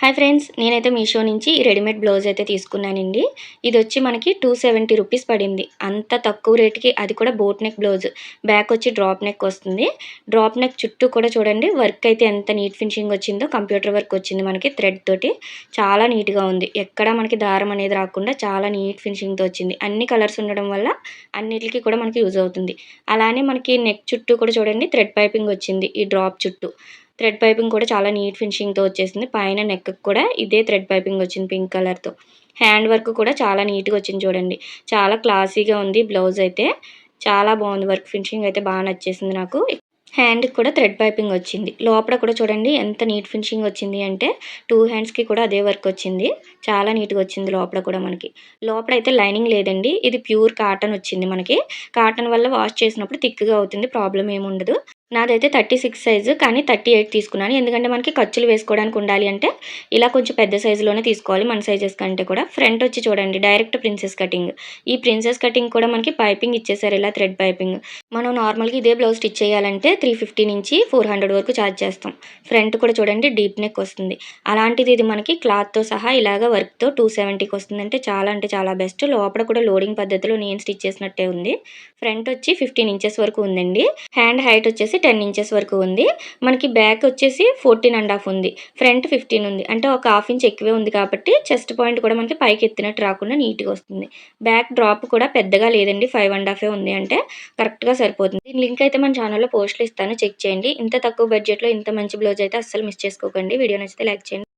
Hi friends నేనైతే మీషో నుంచి ఈ రెడీమేడ్ బ్లౌజ్ అయితే తీసుకున్నానండి. ఇది వచ్చి మనకి టూ సెవెంటీ రూపీస్ పడింది. అంత తక్కువ రేటుకి అది కూడా బోట్ నెక్ బ్లౌజ్. బ్యాక్ వచ్చి డ్రాప్ నెక్ వస్తుంది. డ్రాప్ నెక్ చుట్టూ కూడా చూడండి వర్క్ అయితే ఎంత నీట్ ఫినిషింగ్ వచ్చిందో కంప్యూటర్ వర్క్ వచ్చింది మనకి థ్రెడ్ తోటి. చాలా నీట్గా ఉంది. ఎక్కడ మనకి దారం అనేది రాకుండా చాలా నీట్ ఫినిషింగ్తో వచ్చింది. అన్ని కలర్స్ ఉండడం వల్ల అన్నిటికీ కూడా మనకి యూజ్ అవుతుంది. అలానే మనకి నెక్ చుట్టూ కూడా చూడండి థ్రెడ్ పైపింగ్ వచ్చింది ఈ డ్రాప్ చుట్టూ. థ్రెడ్ పైపింగ్ కూడా చాలా నీట్ ఫినిషింగ్తో వచ్చేసింది. పైన నెక్ కూడా ఇదే థ్రెడ్ పైపింగ్ వచ్చింది పింక్ కలర్తో హ్యాండ్ వర్క్ కూడా చాలా నీట్గా వచ్చింది చూడండి. చాలా క్లాసీగా ఉంది బ్లౌజ్ అయితే. చాలా బాగుంది వర్క్ ఫినిషింగ్ అయితే బాగా నచ్చేసింది నాకు. హ్యాండ్కి కూడా థ్రెడ్ పైపింగ్ వచ్చింది. లోపల కూడా చూడండి ఎంత నీట్ ఫినిషింగ్ వచ్చింది అంటే టూ హ్యాండ్స్కి కూడా అదే వర్క్ వచ్చింది. చాలా నీట్గా వచ్చింది లోపల కూడా మనకి. లోపల అయితే లైనింగ్ లేదండి. ఇది ప్యూర్ కాటన్ వచ్చింది మనకి. కాటన్ వల్ల వాష్ చేసినప్పుడు థిక్గా అవుతుంది. ప్రాబ్లం ఏముండదు. నాదైతే థర్టీ సిక్స్ సైజు కానీ థర్టీ ఎయిట్ తీసుకున్నాను. ఎందుకంటే మనకి ఖర్చులు వేసుకోవడానికి ఉండాలి అంటే ఇలా కొంచెం పెద్ద సైజులోనే తీసుకోవాలి మన సైజెస్ కంటే కూడా. ఫ్రంట్ వచ్చి చూడండి డైరెక్ట్ ప్రిన్సెస్ కటింగ్. ఈ ప్రిన్సెస్ కటింగ్ కూడా మనకి పైపింగ్ ఇచ్చేసారు ఇలా థ్రెడ్ పైపింగ్. మనం నార్మల్గా ఇదే బ్లౌజ్ స్టిచ్ చేయాలంటే త్రీ ఫిఫ్టీ నుంచి ఫోర్ హండ్రెడ్ వరకు ఛార్జ్ చేస్తాం. ఫ్రంట్ కూడా చూడండి డీప్ నెక్ వస్తుంది. అలాంటిది ఇది మనకి క్లాత్తో సహా ఇలాగ వర్క్తో టూ సెవెంటీకి వస్తుంది అంటే చాలా అంటే చాలా బెస్ట్. లోపల కూడా లోడింగ్ పద్ధతిలో నేను స్టిచ్ చేసినట్టే ఉంది. ఫ్రంట్ వచ్చి ఫిఫ్టీన్ ఇంచెస్ వరకు ఉందండి. హ్యాండ్ హైట్ వచ్చేసి టెన్ ఇంచెస్ వరకు ఉంది. మనకి బ్యాక్ వచ్చేసి ఫోర్టీన్ అండ్ హాఫ్ ఉంది. ఫ్రంట్ ఫిఫ్టీన్ ఉంది. అంటే ఒక హాఫ్ ఇంచ్ ఎక్కువే ఉంది కాబట్టి చెస్ట్ పాయింట్ కూడా మనకి పైకి ఎత్తినట్టు రాకుండా నీట్గా వస్తుంది. బ్యాక్ డ్రాప్ కూడా పెద్దగా లేదండి. ఫైవ్ అండ్ హాఫే ఉంది అంటే కరెక్ట్గా సరిపోతుంది. దీని లింక్ అయితే మన ఛానల్లో పోస్ట్లు ఇస్తాను. చెక్ చేయండి. ఇంత తక్కువ బడ్జెట్లో ఇంత మంచి బ్లౌజ్ అయితే అస్సలు మిస్ చేసుకోకండి. వీడియో నచ్చితే లైక్ చేయండి.